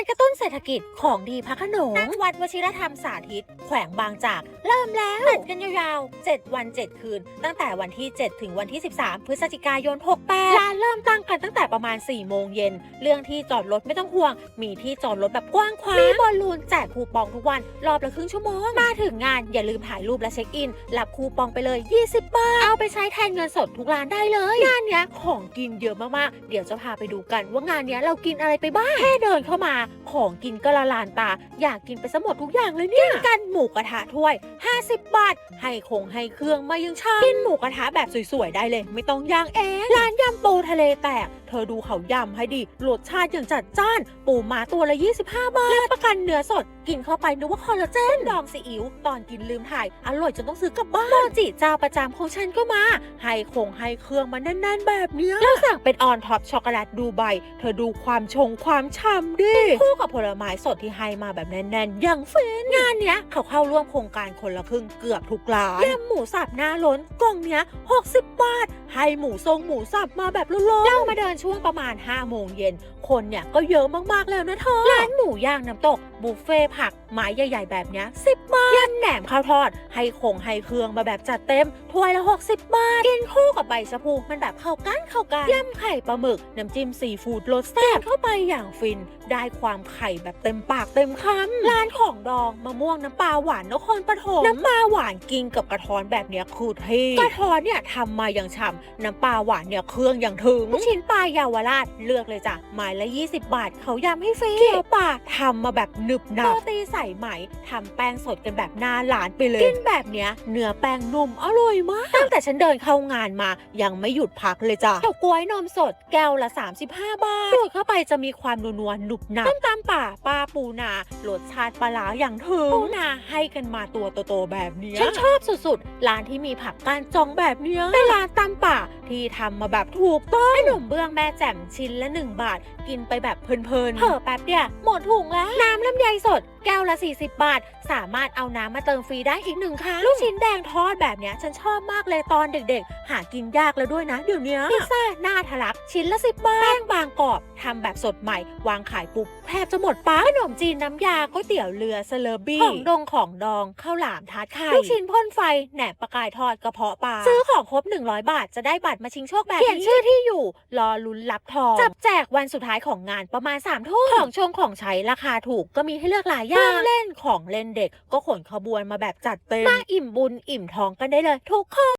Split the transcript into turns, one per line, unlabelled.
านกระตุ้นเศรษฐกิจของดีพระขนงณวัดวชิรธรรมสาธิต แขวงบางจาก เริ่มแล้วจัดกันยาวๆ 7 วัน 7 คืน ตั้งแต่วันที่ 7 ถึงวันที่ 13 พฤศจิกายน 68ร้านเริ่มตั้งกันตั้งแต่ประมาณ 4 โมงเย็น เรื่องที่จอดรถไม่ต้องห่วง มีที่จอดรถแบบกว้างขวางมีบอลลูนแจกคูปองทุกวัน รอบละครึ่งชั่วโมง มาถึงงานอย่าลืมถ่ายรูปและเช็คอิน รับคูปองไปเลย 20 บาท เอาไปใช้แทนเงินสดทุกร้านได้เลย งานเนี้ยของกินเยอะมากๆ เดี๋ยวจะพาไปดูกันว่างานเนี้ยเรากินอะไรไปบ้าง แค่เดินเข้ามาของกินก็ละลานตา อยากกินไปซะหมดทุกอย่างเลยเนี่ยกินกันหมูกระทะถ้วย 50 บาท ให้คงให้เครื่องมายังชามกินหมูกระทะแบบสวยๆได้เลย ไม่ต้องย่างเองร้านยำปูทะเลแตก เธอดูเขายำให้ดีรสชาติอย่างจัดจ้าน ปูมาตัวละ 25 บาทและประกันเนื้อสด กินเข้าไปนึกว่าคอลลาเจนดองซีอิ๊วตอนกินลืมถ่าย อร่อยจนต้องซื้อกลับบ้านโมจิเจ้าประจำของฉันก็มา ให้คงให้เครื่องมาแน่น ๆ แบบเนี้ยแล้วสั่งเป็นออนท็อปช็อกโกแลตดูไบเธอดูความชงความฉ่ำดิคู่กับผลไม้สดที่ให้มาแบบแน่นๆอย่างฟินงานเนี้ยเขาเข้าร่วมโครงการคนละครึ่งเกือบทุกร้านยำหมูสับหน้าล้นกล่องเนี้ย60 บาท ให้หมูทรงหมูสับมาแบบล้นๆเรามาเดินช่วงประมาณ 5 โมงเย็น คนเนี่ยก็เยอะมากๆแล้วนะเธอ ร้านหมูย่างน้ำตกบุฟเฟ่ผักไม้ใหญ่ ๆ แบบเนี้ยสิบบา ทยำแหนมข้าวทอด ให้คงให้เครื่องมาแบบจัดเต็มถ้วยละ 60 บาท กินคู่กับใบชะพูมันแบบเข้ากันเข้ากันยำไข่ปลาหมึก น้ำจิ้มซีฟู้ดรสแซ่บเข้าไปอย่างฟิน ได้ความไข่แบบเต็มปากเต็มคำร้านของดองมะม่วงน้ำปลาหวานนครปฐมน้ำปลาหวานกินกับกระท้อนแบบเนี้ยคือเท่กระท้อนเนี่ยทำมาอย่างฉ่ำน้ำปลาหวานเนี่ยเครื่องอย่างถึงชิ้นปลาเยาวราชเลือกเลยจ้ะไม้ละ 20 บาทเขายำให้ฟรีเกี๊ยวปลาทำมาแบบหนึบหนับโรตีใส่ไหมทำแป้งสดกันแบบหน้าหลานไปเลย กินแบบเนี้ยเนื้อแป้งนุ่มอร่อยมาก ตั้งแต่ฉันเดินเข้างานมา ยังไม่หยุดพักเลยจ้ะเฉาก๊วยนมสดแก้วละ 35 บาทดูดเข้าไปจะมีความนัวๆหนุบหนับต้มตำป่าปลาปูนารสชาติปลาร้าอย่างถึงปูนาให้กันมาตัวโตๆแบบเนี้ยฉันชอบสุดๆ ร้านที่มีผักก้านจองแบบเนี้ยเป็นร้านตำป่าที่ทำมาแบบถูกต้องขนมเบื้องแม่แจ่มชิ้นละ 1 บาท กินไปแบบเพลินๆเผลอแป๊บเดียวหมดถุงแล้ว น้ำลำไยสดแก้วละ 40 บาท สามารถเอาน้ำมาเติมฟรีได้อีกหนึ่งครั้งลูกชิ้นแดงทอดแบบเนี้ยฉันชอบมากเลยตอนเด็กๆ หากินยากแล้วด้วยนะเดี๋ยวนี้พิซซ่าหน้าทะลักชิ้นละ 10 บาทแป้งบางกรอบ ทำแบบสดใหม่ วางขายปุ๊บแทบจะหมดปั๊บขนมจีนน้ำยาก๋วยเตี๋ยวเรือเซเลอบี้ของดงของดองข้าวหลามทาดไข่ลูกชิ้นพ่นไฟแหนมปลากายทอดกระเพาะปลาซื้อของครบ 100 บาทจะได้บัตรมาชิงโชคแบบนี้เขียนชื่อที่อยู่ รอลุ้นรับทองจับแจกวันสุดท้ายของงานประมาณ3ามทุ่มของชงของใช้ราคาถูกก็มีให้เลือกหลายอย่างเล่นของเล่นเด็กก็ขนขบวนมาแบบจัดเต็มมาอิ่มบุญอิ่มทองกันได้เลยทุกคน